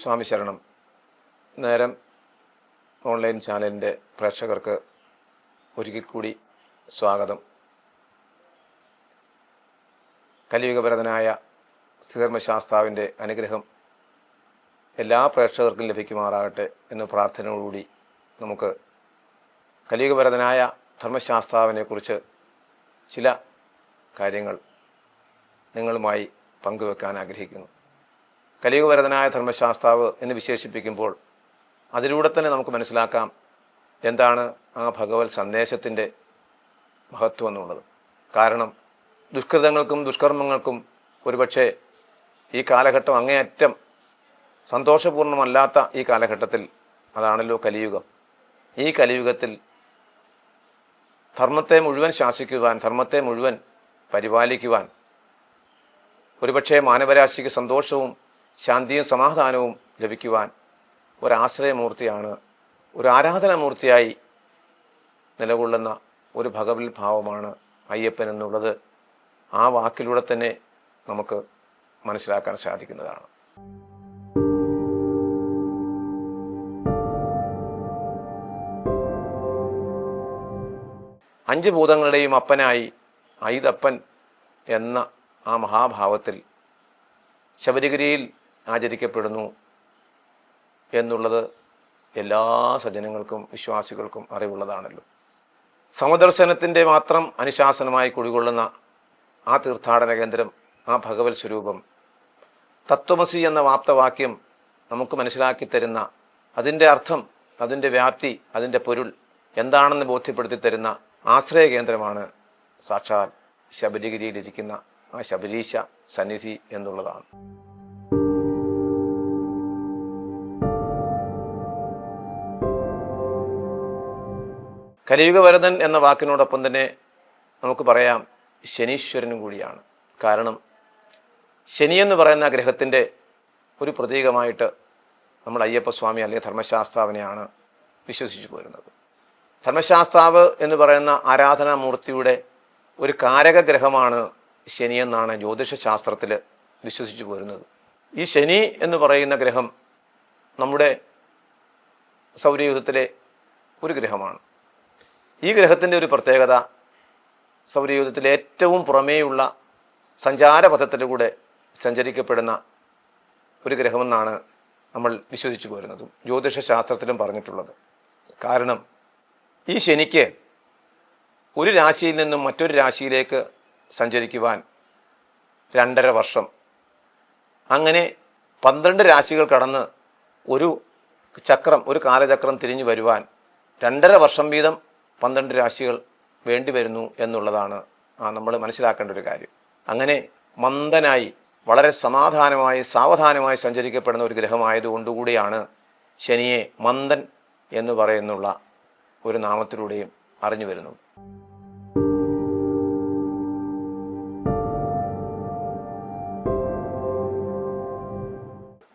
സ്വാമി ശരണം. നേരം ഓൺലൈൻ ചാനലിന്റെ പ്രേക്ഷകർക്ക് ഒരിക്കൽ കൂടി സ്വാഗതം. കലിയുഗഭരതനായ ശ്രീധർമ്മശാസ്താവിന്റെ അനുഗ്രഹം എല്ലാ പ്രേക്ഷകർക്കും ലഭിക്കുമാറാകട്ടെ എന്ന പ്രാർത്ഥനയോടുകൂടി നമുക്ക് കലിയുഗഭരതനായ ധർമ്മശാസ്താവിനെക്കുറിച്ച് ചില കാര്യങ്ങൾ നിങ്ങളുമായി പങ്കുവെക്കാൻ ആഗ്രഹിക്കുന്നു. കലിയുഗവരതനായ ധർമ്മശാസ്ത്രാവ് എന്ന് വിശേഷിപ്പിക്കുമ്പോൾ അതിലൂടെ തന്നെ നമുക്ക് മനസ്സിലാക്കാം എന്താണ് ആ ഭഗവത് സന്ദേശത്തിന്റെ മഹത്വം എന്നുള്ളത്. കാരണം ദുഷ്കൃതങ്ങൾക്കും ദുഷ്കർമ്മങ്ങൾക്കും ഒരുപക്ഷെ ഈ കാലഘട്ടം അങ്ങേയറ്റം സന്തോഷപൂർണമല്ലാത്ത ഈ കാലഘട്ടത്തിൽ അതാണല്ലോ കലിയുഗം. ഈ കലിയുഗത്തിൽ ധർമ്മത്തെ മുഴുവൻ ശാസിക്കുവാൻ ധർമ്മത്തെ മുഴുവൻ പരിപാലിക്കുവാൻ ഒരുപക്ഷേ മാനവരാശിക്ക് സന്തോഷവും ശാന്തിയും സമാധാനവും ലഭിക്കുവാൻ ഒരാശ്രയമൂർത്തിയാണ് ഒരു ആരാധനാമൂർത്തിയായി നിലകൊള്ളുന്ന ഒരു ഭഗവത് ഭാവമാണ് അയ്യപ്പൻ എന്നുള്ളത് ആ വാക്കിലൂടെ തന്നെ നമുക്ക് മനസ്സിലാക്കാൻ സാധിക്കുന്നതാണ്. അഞ്ച് ഭൂതങ്ങളുടെയും അപ്പനായി ഐതപ്പൻ എന്ന ആ മഹാഭാവത്തിൽ ശബരിഗിരിയിൽ ആചരിക്കപ്പെടുന്നു എന്നുള്ളത് എല്ലാ സജ്ജനങ്ങൾക്കും വിശ്വാസികൾക്കും അറിവുള്ളതാണല്ലോ. സമദർശനത്തിന്റെ മാത്രം അനുശാസനമായി കുടികൊള്ളുന്ന ആ തീർത്ഥാടന കേന്ദ്രം ആ ഭഗവത് സ്വരൂപം തത്വമസി എന്ന വാപ്തവാക്യം നമുക്ക് മനസ്സിലാക്കി തരുന്ന അതിന്റെ അർത്ഥം അതിന്റെ വ്യാപ്തി അതിന്റെ പൊരുൾ എന്താണെന്ന് ബോധ്യപ്പെടുത്തി തരുന്ന ആശ്രയ കേന്ദ്രമാണ് സാക്ഷാൽ ശബരിഗിരിയിലിരിക്കുന്ന ആ ശബരീശ സന്നിധി എന്നുള്ളതാണ്. കലിയുഗവരതൻ എന്ന വാക്കിനോടൊപ്പം തന്നെ നമുക്ക് പറയാം ശനീശ്വരനും കൂടിയാണ്. കാരണം ശനി എന്ന് പറയുന്ന ഗ്രഹത്തിന്റെ ഒരു പ്രതീകമായിട്ട് നമ്മൾ അയ്യപ്പസ്വാമി അല്ലെങ്കിൽ ധർമ്മശാസ്താവിനെയാണ് വിശ്വസിച്ചു പോരുന്നത്. ധർമ്മശാസ്താവ് എന്ന് പറയുന്ന ആരാധനാമൂർത്തിയുടെ ഒരു കാരക ഗ്രഹമാണ് ശനി എന്നാണ് ജ്യോതിഷ ശാസ്ത്രത്തിൽ വിശ്വസിച്ചു പോരുന്നത്. ഈ ശനി എന്ന് പറയുന്ന ഗ്രഹം നമ്മുടെ സൗരയൂഥത്തിലെ ഒരു ഗ്രഹമാണ്. ഈ ഗ്രഹത്തിന്റെ ഒരു പ്രത്യേകത സൗരയൂഥത്തിൽ ഏറ്റവും പുറമേയുള്ള സഞ്ചാരപഥത്തിലൂടെ സഞ്ചരിക്കപ്പെടുന്ന ഒരു ഗ്രഹമെന്നാണ് നമ്മൾ വിശ്വസിച്ചു പോരുന്നതും. ജ്യോതിഷശാസ്ത്രത്തിലും പറഞ്ഞിട്ടുള്ളത്. കാരണം ഈ ശനിക്ക് ഒരു രാശിയിൽ നിന്നും മറ്റൊരു രാശിയിലേക്ക് സഞ്ചരിക്കുവാൻ രണ്ടര വർഷം. അങ്ങനെ പന്ത്രണ്ട് രാശികൾ കടന്ന് ഒരു ചക്രം ഒരു കാലചക്രം തിരിഞ്ഞു വരുവാൻ രണ്ടര വർഷം വീതം പന്ത്രണ്ട് രാശികൾ വേണ്ടി വരുന്നു എന്നുള്ളതാണ് നമ്മൾ മനസ്സിലാക്കേണ്ട ഒരു കാര്യം. അങ്ങനെ മന്ദനായി വളരെ സമാധാനമായി സാവധാനമായി സഞ്ചരിക്കപ്പെടുന്ന ഒരു ഗ്രഹമായതുകൊണ്ടുകൂടിയാണ് ശനിയെ മന്ദൻ എന്ന് പറയുന്നുള്ള ഒരു നാമത്തിലൂടെയും അറിഞ്ഞു വരുന്നത്.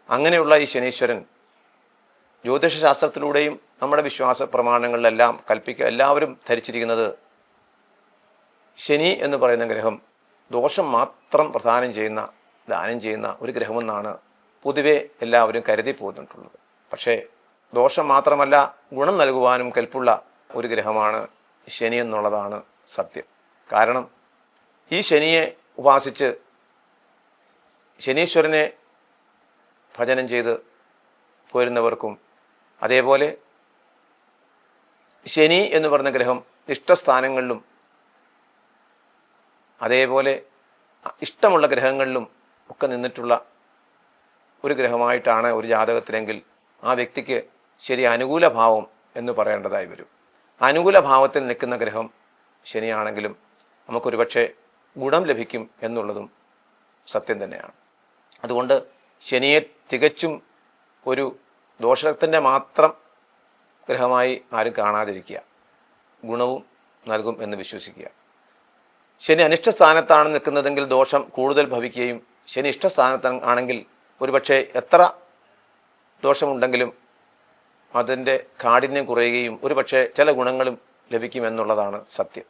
അങ്ങനെയുള്ള ഈ ശനീശ്വരൻ ജ്യോതിഷശാസ്ത്രത്തിലൂടെയും നമ്മുടെ വിശ്വാസ പ്രമാണങ്ങളിലെല്ലാം കൽപ്പിക്കുക എല്ലാവരും ധരിച്ചിരിക്കുന്നത് ശനി എന്ന് പറയുന്ന ഗ്രഹം ദോഷം മാത്രം പ്രധാനം ചെയ്യുന്ന ദാനം ചെയ്യുന്ന ഒരു ഗ്രഹമെന്നാണ് പൊതുവെ എല്ലാവരും കരുതി പോന്നിട്ടുള്ളത്. പക്ഷേ ദോഷം മാത്രമല്ല ഗുണം നൽകുവാനും കൽപ്പുള്ള ഒരു ഗ്രഹമാണ് ശനി എന്നുള്ളതാണ് സത്യം. കാരണം ഈ ശനിയെ ഉപാസിച്ച് ശനീശ്വരനെ ഭജനം ചെയ്ത് പോരുന്നവർക്കും അതേപോലെ ശനി എന്ന് പറയുന്ന ഗ്രഹം ഇഷ്ടസ്ഥാനങ്ങളിലും അതേപോലെ ഇഷ്ടമുള്ള ഗ്രഹങ്ങളിലും ഒക്കെ നിന്നിട്ടുള്ള ഒരു ഗ്രഹമായിട്ടാണ് ഒരു ജാതകത്തിലെങ്കിൽ ആ വ്യക്തിക്ക് ശരി അനുകൂല ഭാവം എന്ന് പറയേണ്ടതായി വരും. അനുകൂല ഭാവത്തിൽ നിൽക്കുന്ന ഗ്രഹം ശനിയാണെങ്കിലും നമുക്കൊരു പക്ഷേ ഗുണം ലഭിക്കും എന്നുള്ളതും സത്യം തന്നെയാണ്. അതുകൊണ്ട് ശനിയെ തികച്ചും ഒരു ദോഷത്തിന്റെ മാത്രം ഗ്രഹമായി ആരും കാണാതിരിക്കുക. ഗുണവും നൽകും എന്ന് വിശ്വസിക്കുക. ശനി അനിഷ്ട സ്ഥാനത്താണ് നിൽക്കുന്നതെങ്കിൽ ദോഷം കൂടുതൽ ഭവിക്കുകയും ശനി ഇഷ്ടസ്ഥാനത്ത് ആണെങ്കിൽ ഒരുപക്ഷെ എത്ര ദോഷമുണ്ടെങ്കിലും അതിന്റെ കാഠിന്യം കുറയുകയും ഒരുപക്ഷെ ചില ഗുണങ്ങളും ലഭിക്കുമെന്നുള്ളതാണ് സത്യം.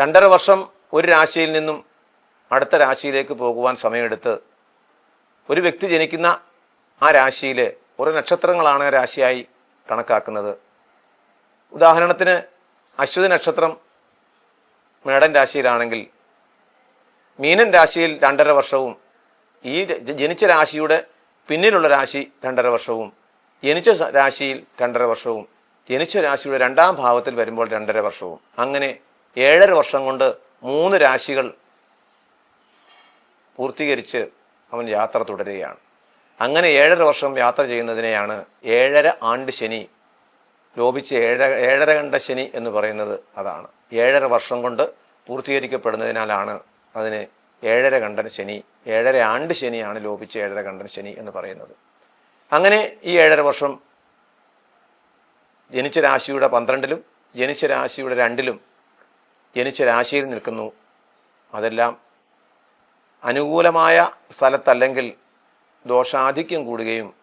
രണ്ടര വർഷം ഒരു രാശിയിൽ നിന്നും അടുത്ത രാശിയിലേക്ക് പോകുവാൻ സമയമെടുത്ത് ഒരു വ്യക്തി ജനിക്കുന്ന ആ രാശിയിൽ ഒരു നക്ഷത്രങ്ങളാണ് രാശിയായി കണക്കാക്കുന്നത്. ഉദാഹരണത്തിന് അശ്വതി നക്ഷത്രം മേടൻ രാശിയിലാണെങ്കിൽ മീനൻ രാശിയിൽ രണ്ടര വർഷവും ഈ ജനിച്ച രാശിയുടെ പിന്നിലുള്ള രാശി രണ്ടര വർഷവും ജനിച്ച രാശിയിൽ രണ്ടര വർഷവും ജനിച്ച രാശിയുടെ രണ്ടാം ഭാവത്തിൽ വരുമ്പോൾ രണ്ടര വർഷവും അങ്ങനെ ഏഴര വർഷം കൊണ്ട് മൂന്ന് രാശികൾ പൂർത്തീകരിച്ച് അവൻ യാത്ര തുടരുകയാണ്. അങ്ങനെ ഏഴര വർഷം യാത്ര ചെയ്യുന്നതിനെയാണ് ഏഴര ആണ്ട് ശനി ലോപിച്ച് ഏഴ ഏഴര കണ്ട ശനി എന്ന് പറയുന്നത് അതാണ്. ഏഴര വർഷം കൊണ്ട് പൂർത്തീകരിക്കപ്പെടുന്നതിനാലാണ് അതിന് ഏഴര കണ്ടൻ ശനി ഏഴര ആണ്ട് ശനിയാണ് ലോപിച്ച് ഏഴര കണ്ടൻ ശനി എന്ന് പറയുന്നത്. അങ്ങനെ ഈ ഏഴര വർഷം ജനിച്ച രാശിയുടെ പന്ത്രണ്ടിലും ജനിച്ച രാശിയുടെ രണ്ടിലും ജനിച്ച രാശിയിൽ നിൽക്കുന്നു. അതെല്ലാം അനുകൂലമായ സ്ഥലത്തല്ലെങ്കിൽ ദോഷാധിക്യം കൂടുകയും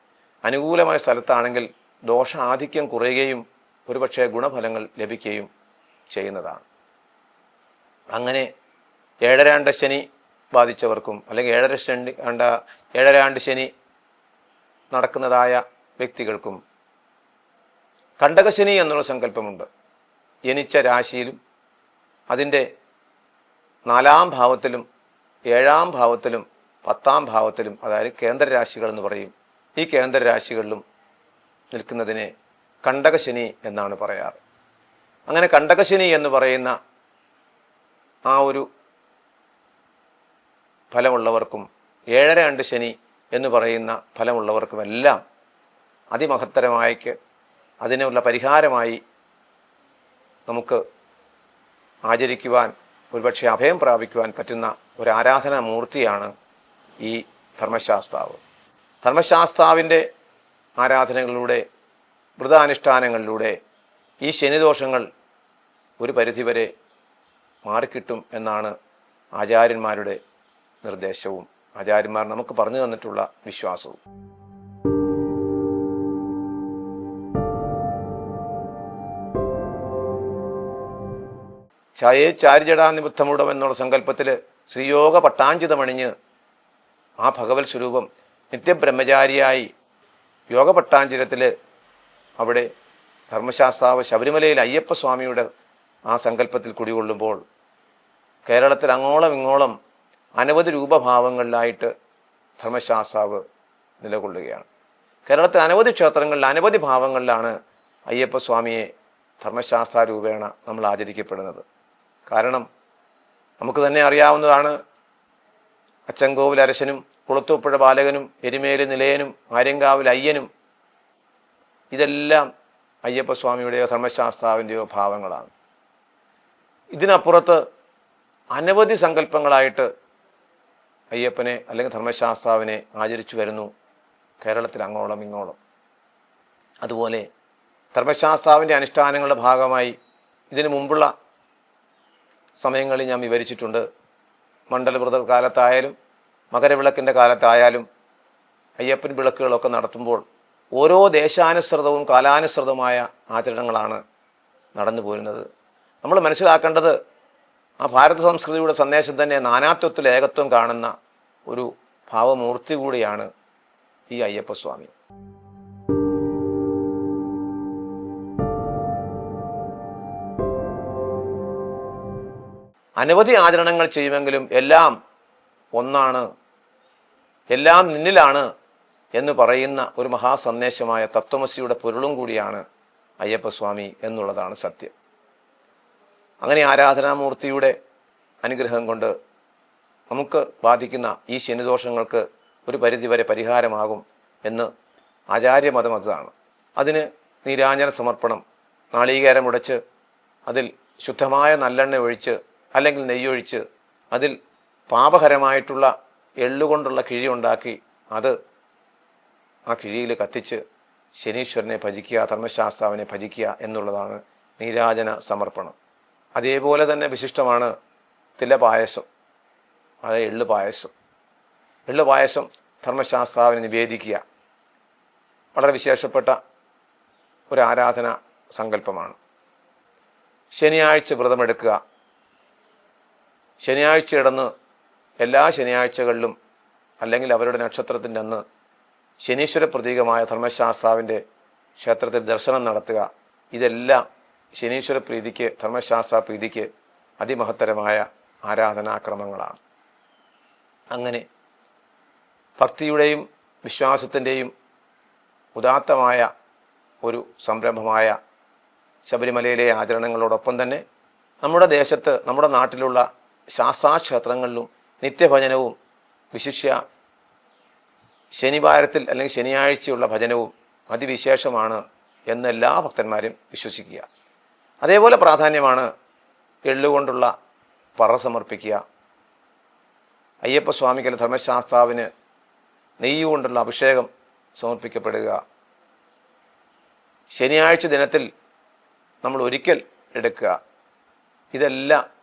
അനുകൂലമായ സ്ഥലത്താണെങ്കിൽ ദോഷാധിക്യം കുറയുകയും ഒരുപക്ഷെ ഗുണഫലങ്ങൾ ലഭിക്കുകയും ചെയ്യുന്നതാണ്. അങ്ങനെ ഏഴരാണ്ട് ശനി ബാധിച്ചവർക്കും അല്ലെങ്കിൽ ഏഴര ശനി ആണ്ട ഏഴരാണ്ട് ശനി നടക്കുന്നതായ വ്യക്തികൾക്കും കണ്ടകശനി എന്നുള്ള സങ്കല്പമുണ്ട്. ജനിച്ച രാശിയിലും അതിന്റെ നാലാം ഭാവത്തിലും ഏഴാം ഭാവത്തിലും പത്താം ഭാവത്തിലും അതായത് കേന്ദ്രരാശികൾ എന്ന് പറയും. ഈ കേന്ദ്രരാശികളിലും നിൽക്കുന്നതിനെ കണ്ടകശനി എന്നാണ് പറയാറ്. അങ്ങനെ കണ്ടകശനി എന്ന് പറയുന്ന ആ ഒരു ഫലമുള്ളവർക്കും ഏഴര അണ്ട് ശനി എന്ന് പറയുന്ന ഫലമുള്ളവർക്കുമെല്ലാം അതിമഹത്തരമായിക്ക് അതിനുള്ള പരിഹാരമായി നമുക്ക് ആചരിക്കുവാൻ ഒരുപക്ഷെ അഭയം പ്രാപിക്കുവാൻ പറ്റുന്ന ഒരു ആരാധനാ മൂർത്തിയാണ് ഈ ധർമ്മശാസ്താവ്. ധർമ്മശാസ്താവിന്റെ ആരാധനകളിലൂടെ വ്രതാനുഷ്ഠാനങ്ങളിലൂടെ ഈ ശനിദോഷങ്ങൾ ഒരു പരിധിവരെ മാറിക്കിട്ടും എന്നാണ് ആചാര്യന്മാരുടെ നിർദ്ദേശവും. ആചാര്യന്മാർ നമുക്ക് പറഞ്ഞു തന്നിട്ടുള്ള വിശ്വാസവും. ഛായേ ചാരിജടാനിബുദ്ധമുടം എന്നുള്ള സങ്കല്പത്തിൽ ശ്രീയോഗ പട്ടാഞ്ചിതമണിഞ്ഞ് ആ ഭഗവത് സ്വരൂപം നിത്യബ്രഹ്മചാരിയായി യോഗ പട്ടാഞ്ചിരത്തിൽ അവിടെ ധർമ്മശാസ്താവ് ശബരിമലയിൽ അയ്യപ്പസ്വാമിയുടെ ആ സങ്കല്പത്തിൽ കുടികൊള്ളുമ്പോൾ കേരളത്തിൽ അങ്ങോളം ഇങ്ങോളം അനവധി രൂപഭാവങ്ങളിലായിട്ട് ധർമ്മശാസ്താവ് നിലകൊള്ളുകയാണ്. കേരളത്തിൽ അനവധി ക്ഷേത്രങ്ങളിൽ അനവധി ഭാവങ്ങളിലാണ് അയ്യപ്പസ്വാമിയെ ധർമ്മശാസ്ത്ര രൂപേണ നമ്മൾ ആചരിക്കപ്പെടുന്നത്. കാരണം നമുക്ക് തന്നെ അറിയാവുന്നതാണ് അച്ചൻകോവിൽ അരശനും കുളത്തൂപ്പുഴ ബാലകനും എരുമേലി നിലയനും ആര്യങ്കാവിൽ അയ്യനും. ഇതെല്ലാം അയ്യപ്പസ്വാമിയുടെയോ ധർമ്മശാസ്താവിന്റെയോ ഭാവങ്ങളാണ്. ഇതിനപ്പുറത്ത് അനവധി സങ്കല്പങ്ങളായിട്ട് അയ്യപ്പനെ അല്ലെങ്കിൽ ധർമ്മശാസ്താവിനെ ആചരിച്ചു വരുന്നു കേരളത്തിൽ അങ്ങോളം ഇങ്ങോളം. അതുപോലെ ധർമ്മശാസ്താവിന്റെ അനുഷ്ഠാനങ്ങളുടെ ഭാഗമായി ഇതിനു മുമ്പുള്ള സമയങ്ങളിൽ ഞാൻ വിവരിച്ചിട്ടുണ്ട്. മണ്ഡലവ്രത കാലത്തായാലും മകരവിളക്കിന്റെ കാലത്തായാലും അയ്യപ്പൻ വിളക്കുകളൊക്കെ നടത്തുമ്പോൾ ഓരോ ദേശാനുസൃതവും കാലാനുസൃതമായ ആചരണങ്ങളാണ് നടന്നു പോരുന്നത്. നമ്മൾ മനസ്സിലാക്കേണ്ടത് ആ ഭാരത സംസ്കൃതിയുടെ സന്ദേശം തന്നെ നാനാത്വത്തിൽ ഏകത്വം കാണുന്ന ഒരു ഭാവമൂർത്തി കൂടിയാണ് ഈ അയ്യപ്പസ്വാമി. അനവധി ആചരണങ്ങൾ ചെയ്യുമെങ്കിലും എല്ലാം ഒന്നാണ് എല്ലാം നിന്നിലാണ് എന്ന് പറയുന്ന ഒരു മഹാസന്ദേശമായ തത്വമസിയുടെ പൊരുളും കൂടിയാണ് അയ്യപ്പസ്വാമി എന്നുള്ളതാണ് സത്യം. അങ്ങനെ ആരാധനാമൂർത്തിയുടെ അനുഗ്രഹം കൊണ്ട് നമുക്ക് ബാധിക്കുന്ന ഈ ശനിദോഷങ്ങൾക്ക് ഒരു പരിധിവരെ പരിഹാരമാകും എന്ന് ആചാര്യമതം അതാണ്. അതിന് നീരാഞ്ജന സമർപ്പണം നാളികേരം ഉടച്ച് അതിൽ ശുദ്ധമായ നല്ലെണ്ണ ഒഴിച്ച് അല്ലെങ്കിൽ നെയ്യൊഴിച്ച് അതിൽ പാപകരമായിട്ടുള്ള എള്ളുകൊണ്ടുള്ള കിഴി ഉണ്ടാക്കി അത് ആ കിഴിയിൽ കത്തിച്ച് ശനീശ്വരനെ ഭജിക്കുക ധർമ്മശാസ്താവിനെ ഭജിക്കുക എന്നുള്ളതാണ് നീരാജന സമർപ്പണം. അതേപോലെ തന്നെ വിശിഷ്ടമാണ് തിലപായസം. അത് എള്ള് പായസം. എള്ള് പായസം ധർമ്മശാസ്താവിനെ നിവേദിക്കുക. വളരെ വിശേഷപ്പെട്ട ഒരു ആരാധന സങ്കല്പമാണ്. ശനിയാഴ്ച വ്രതമെടുക്കുക. ശനിയാഴ്ച ഇടന്ന് എല്ലാ ശനിയാഴ്ചകളിലും അല്ലെങ്കിൽ അവരുടെ നക്ഷത്രത്തിന്റെ അന്ന് ശനീശ്വര പ്രതീകമായ ധർമ്മശാസ്താവിന്റെ ക്ഷേത്രത്തിൽ ദർശനം നടത്തുക. ഇതെല്ലാം ശനീശ്വര പ്രീതിക്ക് ധർമ്മശാസ്ത്ര പ്രീതിക്ക് അതിമഹത്തരമായ ആരാധനാക്രമങ്ങളാണ്. അങ്ങനെ ഭക്തിയുടെയും വിശ്വാസത്തിന്റെയും ഉദാത്തമായ ഒരു സംരംഭമായ ശബരിമലയിലെ ആചരണങ്ങളോടൊപ്പം തന്നെ നമ്മുടെ ദേശത്ത് നമ്മുടെ നാട്ടിലുള്ള ശാസ്താക്ഷേത്രങ്ങളിലും നിത്യഭജനവും വിശിഷ്യ ശനിവാരത്തിൽ അല്ലെങ്കിൽ ശനിയാഴ്ചയുള്ള ഭജനവും അതിവിശേഷമാണ് എന്ന് എല്ലാ ഭക്തന്മാരും വിശ്വസിക്കുക. അതേപോലെ പ്രാധാന്യമാണ് എള്ളുകൊണ്ടുള്ള പറ സമർപ്പിക്കുക. അയ്യപ്പസ്വാമിക്കൽ ധർമ്മശാസ്താവിന് നെയ്യ് കൊണ്ടുള്ള അഭിഷേകം സമർപ്പിക്കപ്പെടുക. ശനിയാഴ്ച ദിനത്തിൽ നമ്മൾ ഒരിക്കൽ എടുക്കുക. ഇതെല്ലാം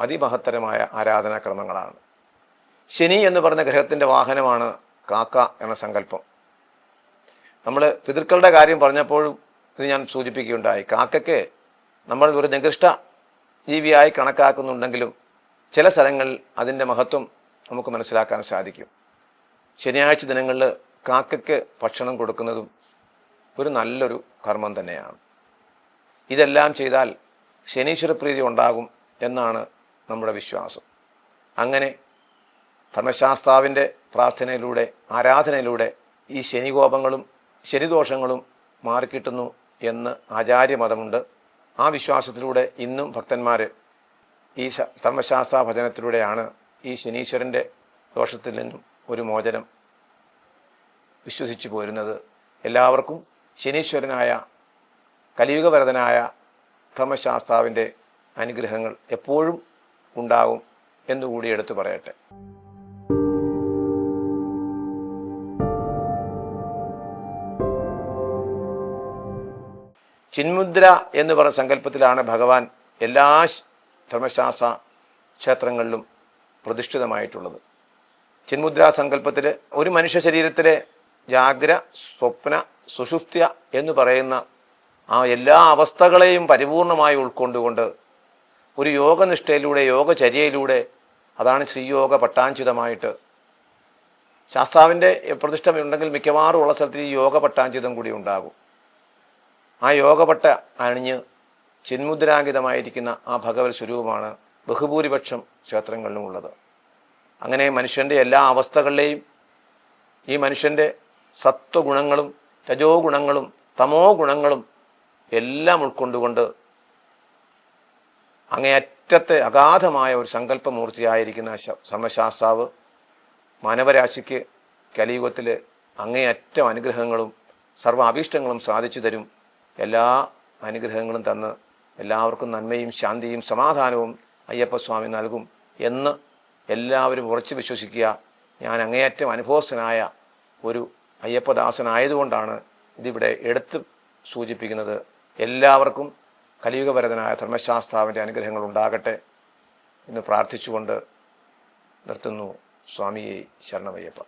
അതിമഹത്തരമായ ആരാധനാക്രമങ്ങളാണ്. ശനി എന്ന് പറഞ്ഞ ഗ്രഹത്തിന്റെ വാഹനമാണ് കാക്ക എന്ന സങ്കല്പം. നമ്മൾ പിതൃക്കളുടെ കാര്യം പറഞ്ഞപ്പോഴും ഇത് ഞാൻ സൂചിപ്പിക്കുകയുണ്ടായി. കാക്കയ്ക്ക് നമ്മൾ ഒരു നികൃഷ്ട ജീവിയായി കണക്കാക്കുന്നുണ്ടെങ്കിലും ചില സ്ഥലങ്ങളിൽ അതിന്റെ മഹത്വം നമുക്ക് മനസ്സിലാക്കാൻ സാധിക്കും. ശനിയാഴ്ച ദിനങ്ങളിൽ കാക്കയ്ക്ക് ഭക്ഷണം കൊടുക്കുന്നതും ഒരു നല്ലൊരു കർമ്മം തന്നെയാണ്. ഇതെല്ലാം ചെയ്താൽ ശനീശ്വര പ്രീതി ഉണ്ടാകും എന്നാണ് നമ്മുടെ വിശ്വാസം. അങ്ങനെ ധർമ്മശാസ്താവിന്റെ പ്രാർത്ഥനയിലൂടെ ആരാധനയിലൂടെ ഈ ശനികോപങ്ങളും ശനിദോഷങ്ങളും മാറിക്കിട്ടുന്നു എന്ന് ആചാര്യമതമുണ്ട്. ആ വിശ്വാസത്തിലൂടെ ഇന്നും ഭക്തന്മാർ ഈ ധർമ്മശാസ്ത്ര ഭജനത്തിലൂടെയാണ് ഈ ശനീശ്വരന്റെ ദോഷത്തിൽ നിന്നും ഒരു മോചനം വിശ്വസിച്ചു പോരുന്നത്. എല്ലാവർക്കും ശനീശ്വരനായ കലിയുഗവരതനായ ധർമ്മശാസ്താവിന്റെ അനുഗ്രഹങ്ങൾ എപ്പോഴും ഉണ്ടാകും എന്നുകൂടി എടുത്തു പറയട്ടെ. ചിന്മുദ്ര എന്ന് പറഞ്ഞ സങ്കല്പത്തിലാണ് ഭഗവാൻ എല്ലാ ധർമ്മശാസ്ത്ര ക്ഷേത്രങ്ങളിലും പ്രതിഷ്ഠിതമായിട്ടുള്ളത്. ചിന്മുദ്രാ സങ്കല്പത്തിൽ ഒരു മനുഷ്യ ശരീരത്തിലെ ജാഗ്ര സ്വപ്ന സുഷുപ്ത്യ എന്ന് പറയുന്ന ആ എല്ലാ അവസ്ഥകളെയും പരിപൂർണമായി ഉൾക്കൊണ്ടുകൊണ്ട് ഒരു യോഗനിഷ്ഠയിലൂടെ യോഗചര്യയിലൂടെ അതാണ് ശ്രീയോഗ പട്ടാഞ്ചിതമായിട്ട്. ശാസ്താവിന്റെ പ്രതിഷ്ഠ ഉണ്ടെങ്കിൽ മിക്കവാറും ഉള്ള സ്ഥലത്ത് ഈ യോഗ പട്ടാഞ്ചിതം കൂടി ഉണ്ടാകും. ആ യോഗപട്ട അണിഞ്ഞ് ചിന്മുദ്രാങ്കിതമായിരിക്കുന്ന ആ ഭഗവത് സ്വരൂപമാണ് ബഹുഭൂരിപക്ഷം ക്ഷേത്രങ്ങളിലും ഉള്ളത്. അങ്ങനെ മനുഷ്യന്റെ എല്ലാ അവസ്ഥകളിലെയും ഈ മനുഷ്യന്റെ സത്വഗുണങ്ങളും രജോ ഗുണങ്ങളും തമോ ഗുണങ്ങളും എല്ലാം ഉൾക്കൊണ്ടുകൊണ്ട് അങ്ങേയറ്റത്തെ അഗാധമായ ഒരു സങ്കല്പമൂർത്തിയായിരിക്കുന്ന സമശാസ്താവ് മാനവരാശിക്ക് കലിയുഗത്തിൽ അങ്ങേയറ്റം അനുഗ്രഹങ്ങളും സർവ അഭീഷ്ടങ്ങളും സാധിച്ചു തരും. എല്ലാ അനുഗ്രഹങ്ങളും തന്ന് എല്ലാവർക്കും നന്മയും ശാന്തിയും സമാധാനവും അയ്യപ്പസ്വാമി നൽകും എന്ന് എല്ലാവരും ഉറച്ചു വിശ്വസിക്കുക. ഞാൻ അങ്ങേയറ്റം അനുഭവസ്ഥനായ ഒരു അയ്യപ്പദാസനായതുകൊണ്ടാണ് ഇതിവിടെ എടുത്ത് സൂചിപ്പിക്കുന്നത്. എല്ലാവർക്കും കലിയുഗഭരതനായ ധർമ്മശാസ്താവിന്റെ അനുഗ്രഹങ്ങൾ ഉണ്ടാകട്ടെ എന്ന് പ്രാർത്ഥിച്ചുകൊണ്ട് നിർത്തുന്നു സ്വാമിയെ ശരണമയ്യപ്പ.